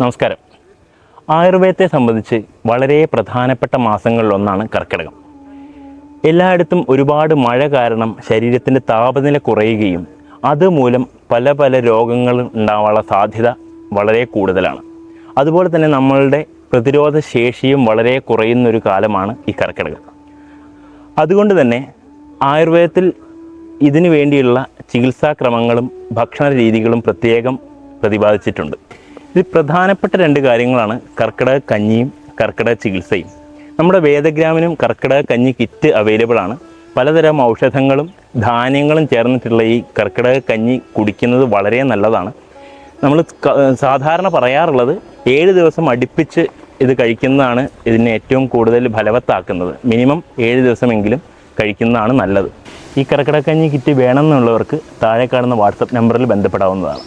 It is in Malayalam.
നമസ്കാരം. ആയുർവേദത്തെ സംബന്ധിച്ച് വളരെ പ്രധാനപ്പെട്ട മാസങ്ങളിലൊന്നാണ് കർക്കിടകം. എല്ലായിടത്തും ഒരുപാട് മഴ കാരണം ശരീരത്തിന്റെ താപനില കുറയുകയും അതുമൂലം പല പല രോഗങ്ങളും ഉണ്ടാവാനുള്ള സാധ്യത വളരെ കൂടുതലാണ്. അതുപോലെ തന്നെ നമ്മളുടെ പ്രതിരോധ ശേഷിയും വളരെ കുറയുന്നൊരു കാലമാണ് ഈ കർക്കിടകം. അതുകൊണ്ട് തന്നെ ആയുർവേദത്തിൽ ഇതിനു വേണ്ടിയുള്ള ചികിത്സാക്രമങ്ങളും ഭക്ഷണ രീതികളും പ്രത്യേകം പ്രതിപാദിച്ചിട്ടുണ്ട്. ഇത് പ്രധാനപ്പെട്ട രണ്ട് കാര്യങ്ങളാണ് കർക്കിടക കഞ്ഞിയും കർക്കിടക ചികിത്സയും. നമ്മുടെ വേദഗ്രാമിനും കർക്കിടക കഞ്ഞി കിറ്റ് അവൈലബിൾ ആണ്. പലതരം ഔഷധങ്ങളും ധാന്യങ്ങളും ചേർന്നിട്ടുള്ള ഈ കർക്കിടക കഞ്ഞി കുടിക്കുന്നത് വളരെ നല്ലതാണ്. നമ്മൾ സാധാരണ പറയാറുള്ളത് ഏഴ് ദിവസം അടുപ്പിച്ച് ഇത് കഴിക്കുന്നതാണ് ഇതിനെ ഏറ്റവും കൂടുതൽ ഫലവത്താക്കുന്നത്. മിനിമം ഏഴ് ദിവസമെങ്കിലും കഴിക്കുന്നതാണ് നല്ലത്. ഈ കർക്കിടക്കഞ്ഞി കിറ്റ് വേണമെന്നുള്ളവർക്ക് താഴെ കാണുന്ന വാട്സപ്പ് നമ്പറിൽ ബന്ധപ്പെടാവുന്നതാണ്.